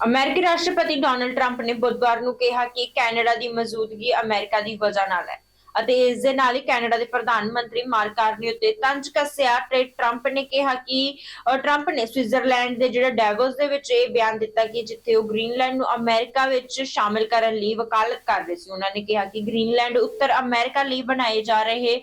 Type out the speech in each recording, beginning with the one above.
ਅਮਰੀਕੀ ਰਾਸ਼ਟਰਪਤੀ Donald Trump ਨੇ ਬੁੱਧਵਾਰ ਨੂੰ ਕਿਹਾ ਕਿ ਕੈਨੇਡਾ ਦੀ ਮੌਜੂਦਗੀ ਅਮਰੀਕਾ ਦੀ ਵਜ੍ਹਾ ਨਾਲ ਹੈ ਅਤੇ ਇਸ ਦੇ ਨਾਲ ਹੀ ਕੈਨੇਡਾ ਦੇ ਪ੍ਰਧਾਨ ਮੰਤਰੀ ਮਾਰਕ ਕਾਰਨੀ ਉੱਤੇ ਤੰਜ ਕੱਸਿਆ ਤੇ ਟਰੰਪ ਨੇ ਕਿਹਾ ਕਿ ਟਰੰਪ ਨੇ ਸਵਿਟਜ਼ਰਲੈਂਡ ਦੇ ਜਿਹੜਾ ਡੈਵੋਸ ਦੇ ਵਿੱਚ ਇਹ ਬਿਆਨ ਦਿੱਤਾ ਕਿ ਜਿੱਥੇ ਉਹ ਗ੍ਰੀਨਲੈਂਡ ਨੂੰ ਅਮਰੀਕਾ ਵਿੱਚ ਸ਼ਾਮਿਲ ਕਰਨ ਲਈ ਵਕਾਲਤ ਕਰ ਰਹੇ ਸੀ, ਉਹਨਾਂ ਨੇ ਕਿਹਾ ਕਿ ਗ੍ਰੀਨਲੈਂਡ ਉੱਤਰ ਅਮਰੀਕਾ ਲਈ ਬਣਾਏ ਜਾ ਰਹੇ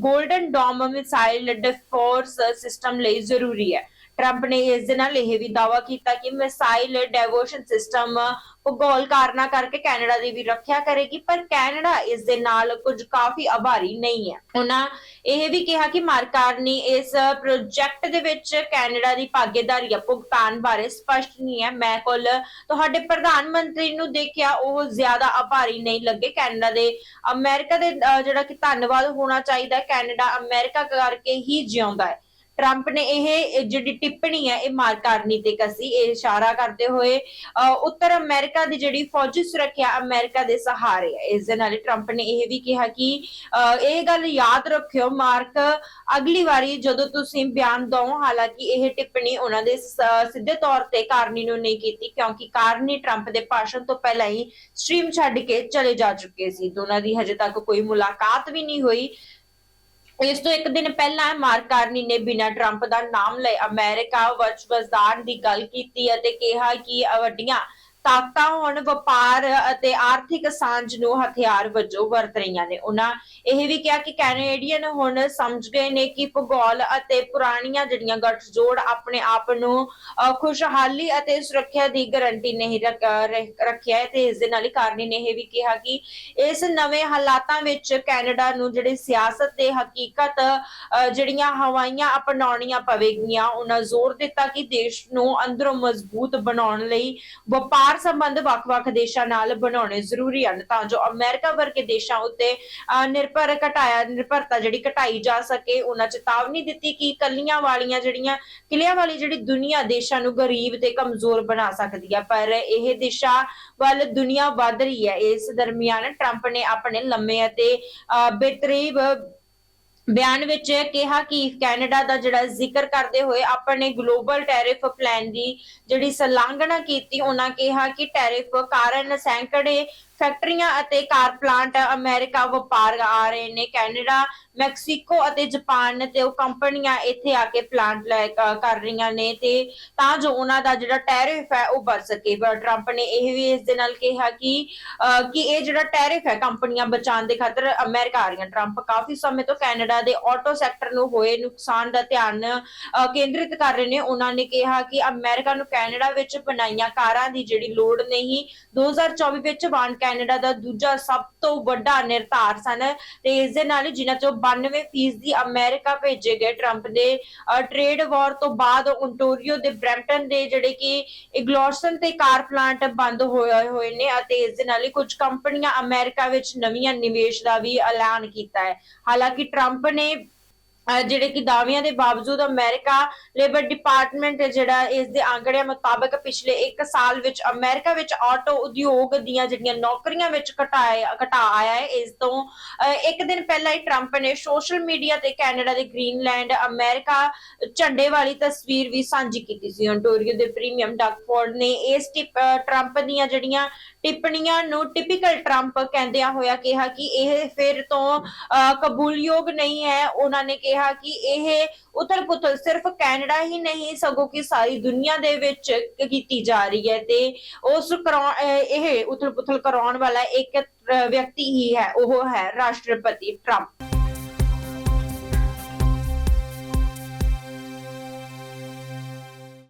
golden dome missile defence system ਲਈ ਜ਼ਰੂਰੀ ਹੈ। ਟਰੰਪ ਨੇ ਇਸ ਦੇ ਨਾਲ ਇਹ ਵੀ ਦਾਅਵਾ ਕੀਤਾ ਕਿ ਮਿਸਾਈਲ ਡੈਵੋਸ਼ਨ ਸਿਸਟਮ ਭੂਗੋਲ ਕਾਰਨਾਂ ਕਰਕੇ ਕੈਨੇਡਾ ਦੀ ਵੀ ਰੱਖਿਆ ਕਰੇਗੀ, ਪਰ ਕੈਨੇਡਾ ਇਸ ਦੇ ਨਾਲ ਕੁਝ ਕਾਫੀ ਆਭਾਰੀ ਨਹੀਂ ਹੈ। ਉਹਨਾਂ ਇਹ ਵੀ ਕਿਹਾ ਕਿ ਮਾਰਕਾਰ ਨੇ ਇਸ ਪ੍ਰੋਜੈਕਟ ਦੇ ਵਿੱਚ ਕੈਨੇਡਾ ਦੀ ਭਾਗੀਦਾਰੀ ਜਾਂ ਭੁਗਤਾਨ ਬਾਰੇ ਸਪਸ਼ਟ ਨਹੀਂ ਹੈ। ਮੈਂ ਕੋਲ ਤੁਹਾਡੇ ਪ੍ਰਧਾਨ ਮੰਤਰੀ ਨੂੰ ਦੇਖਿਆ, ਉਹ ਜ਼ਿਆਦਾ ਆਭਾਰੀ ਨਹੀਂ ਲੱਗੇ। ਕੈਨੇਡਾ ਦੇ ਅਮਰੀਕਾ ਦੇ ਜਿਹੜਾ ਕਿ ਧੰਨਵਾਦ ਹੋਣਾ ਚਾਹੀਦਾ ਕੈਨੇਡਾ ਅਮਰੀਕਾ ਕਰਕੇ ਹੀ ਜਿਉਂਦਾ ਹੈ। ਟਰੰਪ ਨੇ ਇਹ ਜਿਹੜੀ ਟਿੱਪਣੀ ਹੈ, ਇਹ ਮਾਰਕ ਤੇ ਕਸੀ, ਇਹ ਇਸ਼ਾਰਾ ਕਰਦੇ ਹੋਏ ਉੱਤਰ ਅਮਰੀਕਾ ਦੀ ਜਿਹੜੀ ਫੌਜੀ ਸੁਰੱਖਿਆ ਅਮਰੀਕਾ ਦੇ ਸਹਾਰੇ ਹੈ। ਇਸ ਦੇ ਨਾਲ ਟਰੰਪ ਨੇ ਇਹ ਵੀ ਕਿਹਾ ਕਿ ਇਹ ਗੱਲ ਯਾਦ ਰੱਖਿਓ ਮਾਰਕ, ਅਗਲੀ ਵਾਰੀ ਜਦੋਂ ਤੁਸੀਂ ਬਿਆਨ ਦਿਓ, ਹਾਲਾਂਕਿ ਇਹ ਟਿੱਪਣੀ ਉਹਨਾਂ ਦੇ ਸਿੱਧੇ ਤੌਰ ਤੇ ਕਾਰਨੀ ਨੂੰ ਨਹੀਂ ਕੀਤੀ, ਕਿਉਂਕਿ ਕਾਰਨੀ ਟਰੰਪ ਦੇ ਭਾਸ਼ਣ ਤੋਂ ਪਹਿਲਾਂ ਹੀ ਸਟ੍ਰੀਮ ਛੱਡ ਕੇ ਚਲੇ ਜਾ ਚੁੱਕੇ ਸੀ। ਦੋਨਾਂ ਦੀ ਹਜੇ ਤੱਕ ਕੋਈ ਮੁਲਾਕਾਤ ਵੀ ਨਹੀਂ ਹੋਈ। ਇਸ ਤੋਂ ਇੱਕ ਦਿਨ ਪਹਿਲਾਂ ਮਾਰਕ ਕਾਰਨੀ ਨੇ ਬਿਨਾਂ ਟਰੰਪ ਦਾ ਨਾਮ ਲਏ। ਅਮਰੀਕਾ ਵਿੱਚ ਦੀ ਗੱਲ ਕੀਤੀ ਅਤੇ ਕਿਹਾ ਕਿ ਵੱਡੀਆਂ ਤਾਕਤਾਂ ਹੁਣ, ਵਪਾਰ ਅਤੇ ਆਰਥਿਕ ਸਾਂਝ ਨੂੰ ਹਥਿਆਰ ਵਜੋਂ ਵਰਤ ਰਹੀਆਂ ਨੇ। ਉਹਨਾਂ ਇਹ ਵੀ ਕਿਹਾ ਕਿ ਕੈਨੇਡੀਅਨ ਹੁਣ ਸਮਝ ਗਏ ਨੇ ਕਿ ਭੂਗੋਲ ਅਤੇ ਪੁਰਾਣੀਆਂ ਜਿਹੜੀਆਂ ਗੱਠਜੋੜ ਆਪਣੇ ਆਪ ਨੂੰ ਖੁਸ਼ਹਾਲੀ ਅਤੇ ਸੁਰੱਖਿਆ ਦੀ ਗਾਰੰਟੀ ਨਹੀਂ ਰੱਖਿਆ ਤੇ ਇਸ ਦੇ ਨਾਲ ਹੀ ਕਾਰਨੀ ਨੇ। ਇਹ ਵੀ ਕਿਹਾ ਕਿ ਇਸ ਨਵੇਂ ਹਾਲਾਤਾਂ ਵਿੱਚ ਕੈਨੇਡਾ ਨੂੰ ਜਿਹੜੇ ਸਿਆਸਤ ਤੇ ਹਕੀਕਤ ਜਿਹੜੀਆਂ ਹਵਾਈਆਂ ਅਪਣਾਉਣੀਆਂ ਪਵੇਗੀਆਂ ਉਹਨਾਂ ਜ਼ੋਰ ਦਿੱਤਾ ਕਿ ਦੇਸ਼ ਨੂੰ ਅੰਦਰੋਂ ਮਜ਼ਬੂਤ ਬਣਾਉਣ ਲਈ ਵਪਾਰ ਸੰਬੰਧ ਵੱਖ-ਵੱਖ ਦੇਸ਼ਾਂ ਨਾਲ ਬਣਾਉਣੇ ਜ਼ਰੂਰੀ ਹਨ ਤਾਂ ਜੋ ਅਮਰੀਕਾ ਵਰਗੇ ਦੇਸ਼ਾਂ ਉੱਤੇ ਨਿਰਭਰ ਘਟਾਇਆ ਨਿਰਭਰਤਾ ਜਿਹੜੀ ਘਟਾਈ ਜਾ ਸਕੇ ਉਹਨਾਂ ਚੇਤਾਵਨੀ ਦਿੱਤੀ ਕਿ ਕੱਲੀਆਂ ਵਾਲੀਆਂ ਜਿਹੜੀਆਂ ਕਿਲਿਆਂ ਵਾਲੀ ਜਿਹੜੀ ਦੁਨੀਆ ਦੇਸ਼ਾਂ ਨੂੰ ਗਰੀਬ ਤੇ ਕਮਜ਼ੋਰ ਬਣਾ ਸਕਦੀ ਹੈ ਪਰ ਇਹ ਦਿਸ਼ਾ ਵੱਲ ਦੁਨੀਆ ਵੱਧ ਰਹੀ ਹੈ। ਇਸ ਦਰਮਿਆਨ ਟਰੰਪ ਨੇ ਆਪਣੇ ਲੰਮੇ ਅਤੇ ਅਹ, ਬੇਤਰੀਬ ਬਿਆਨ ਵਿੱਚ ਕਿਹਾ ਕਿ ਕੈਨੇਡਾ ਦਾ ਜਿਹੜਾ ਜ਼ਿਕਰ ਕਰਦੇ ਹੋਏ ਆਪਣੇ ਗਲੋਬਲ ਟੈਰਿਫ ਪਲਾਨ ਦੀ ਜਿਹੜੀ ਸਲਾਘਣਾ ਕੀਤੀ, ਉਹਨਾਂ ਕਿਹਾ ਕਿ ਟੈਰਿਫ ਕਾਰਨ ਸੈਂਕੜੇ ਫੈਕਟਰੀਆਂ ਅਤੇ ਕਾਰ ਪਲਾਂਟ ਅਮਰੀਕਾ ਵਪਾਰ ਆ ਰਹੇ ਨੇ, ਕੈਨੇਡਾ, ਮੈਕਸੀਕੋ ਅਤੇ ਜਾਪਾਨ ਤੇ ਉਹ ਕੰਪਨੀਆਂ ਇੱਥੇ ਆ ਕੇ ਪਲਾਂਟ ਕਰ ਰਹੀਆਂ ਨੇ ਤੇ ਤਾਂ ਜੋ ਉਹਨਾਂ ਦਾ ਜਿਹੜਾ ਟੈਰਿਫ ਹੈ ਉਹ ਬਚ ਸਕੇ। ਟਰੰਪ ਨੇ ਇਹ ਵੀ ਇਸ ਦੇ ਨਾਲ ਕਿਹਾ ਕਿ ਕਿ ਇਹ ਜਿਹੜਾ ਟੈਰਿਫ ਹੈ ਕੰਪਨੀਆਂ ਬਚਾਉਣ ਦੇ ਖਾਤਰ ਅਮਰੀਕਾ ਆ ਰਹੀਆਂ। ਟਰੰਪ ਕਾਫੀ ਸਮੇਂ ਤੋਂ ਕੈਨੇਡਾ ਦੇ ਆਟੋ ਸੈਕਟਰ ਨੂੰ ਹੋਏ ਨੁਕਸਾਨ ਦਾ ਧਿਆਨ ਕੇਂਦਰਿਤ ਕਰ ਰਹੇ ਨੇ। ਉਹਨਾਂ ਨੇ ਕਿਹਾ ਕਿ ਅਮਰੀਕਾ ਨੂੰ ਕੈਨੇਡਾ ਵਿੱਚ ਬਣਾਈਆਂ ਕਾਰਾਂ ਦੀ ਜਿਹੜੀ ਲੋੜ ਨਹੀਂ 2024 ਵਿੱਚ ਵਾਨ ਕੈਨੇਡਾ ਦਾ ਦੂਜਾ ਸਭ ਤੋਂ ਵੱਡਾ ਨਿਰਧਾਰ ਸਨ ਤੇ ਇਸ ਦੇ ਨਾਲ ਹੀ ਜਿਨ੍ਹਾਂ ਚੋਂ 92% ਅਮਰੀਕਾ ਭੇਜੇ ਗਏ ਟਰੰਪ ਦੇ ਟ੍ਰੇਡ ਵਾਰ ਤੋਂ ਬਾਅਦ ਓਨਟਾਰੀਓ ਦੇ ਬ੍ਰੈਂਪਟਨ ਦੇ ਜਿਹੜੇ ਕਿ ਇਗਲੋਸਨ ਤੇ ਕਾਰ ਪਲਾਂਟ ਬੰਦ ਹੋਏ ਹੋਏ ਨੇ ਅਤੇ ਇਸ ਦੇ ਨਾਲ ਹੀ ਕੁਝ ਕੰਪਨੀਆਂ ਅਮਰੀਕਾ ਵਿੱਚ ਨਵੀਆਂ ਨਿਵੇਸ਼ ਦਾ ਵੀ ਐਲਾਨ ਕੀਤਾ ਹੈ। ਹਾਲਾਂਕਿ ਟਰੰਪ ਨੇ ਜਿਹੜੇ ਕਿ ਦਾਅਵਿਆਂ ਦੇ ਬਾਵਜੂਦ ਅਮਰੀਕਾ ਲੇਬਰ ਡਿਪਾਰਟਮੈਂਟ ਜਿਹੜਾ ਇਸ ਦੇ ਆંકੜਿਆਂ ਮੁਤਾਬਕ ਪਿਛਲੇ 1 ਸਾਲ ਵਿੱਚ ਅਮਰੀਕਾ ਵਿੱਚ ਆਟੋ ਉਦਯੋਗ ਦੀਆਂ ਜਿਹੜੀਆਂ ਨੌਕਰੀਆਂ ਵਿੱਚ ਘਟਾਏ, ਘਟਾ ਆਇਆ ਹੈ, ਇਸ ਤੋਂ ਇੱਕ ਦਿਨ ਪਹਿਲਾਂ ਹੀ ਟਰੰਪ ਨੇ ਸੋਸ਼ਲ ਮੀਡੀਆ ਤੇ ਕੈਨੇਡਾ ਦੇ ਗ੍ਰੀਨਲੈਂਡ ਅਮਰੀਕਾ ਝੰਡੇ ਵਾਲੀ ਤਸਵੀਰ ਵੀ ਸਾਂਝੀ ਕੀਤੀ ਸੀ। ਓਨਟਾਰੀਓ ਦੇ ਪ੍ਰੀਮੀਅਮ ਡਕਫੋਰਡ ਨੇ ਇਸ ਟਿਪ, ਅਹ ਟਰੰਪ ਦੀਆਂ ਜਿਹੜੀਆਂ ਟਿੱਪਣੀਆਂ ਨੂੰ ਟਿਪੀਕਲ ਟਰੰਪ ਕਹਿੰਦਿਆਂ ਹੋਇਆ ਕਿਹਾ ਕਿ ਇਹ ਫਿਰ ਤੋਂ ਕਬੂਲਯੋਗ ਨਹੀਂ ਹੈ। ਉਹਨਾਂ ਨੇ ਕਿਹਾ ਕਿ ਇਹ ਉਥਲ-ਪੁਥਲ ਸਿਰਫ ਕੈਨੇਡਾ ਹੀ ਨਹੀਂ, ਸਗੋਂ ਕਿ ਸਾਰੀ ਦੁਨੀਆ ਦੇ ਵਿੱਚ ਕੀਤੀ ਜਾ ਰਹੀ ਹੈ ਤੇ ਉਸ ਕਰਾਉ- ਇਹ ਉਥਲ-ਪੁਥਲ ਕਰਾਉਣ ਵਾਲਾ ਇੱਕ ਵਿਅਕਤੀ ਹੀ ਹੈ, ਉਹ ਹੈ ਰਾਸ਼ਟਰਪਤੀ ਟਰੰਪ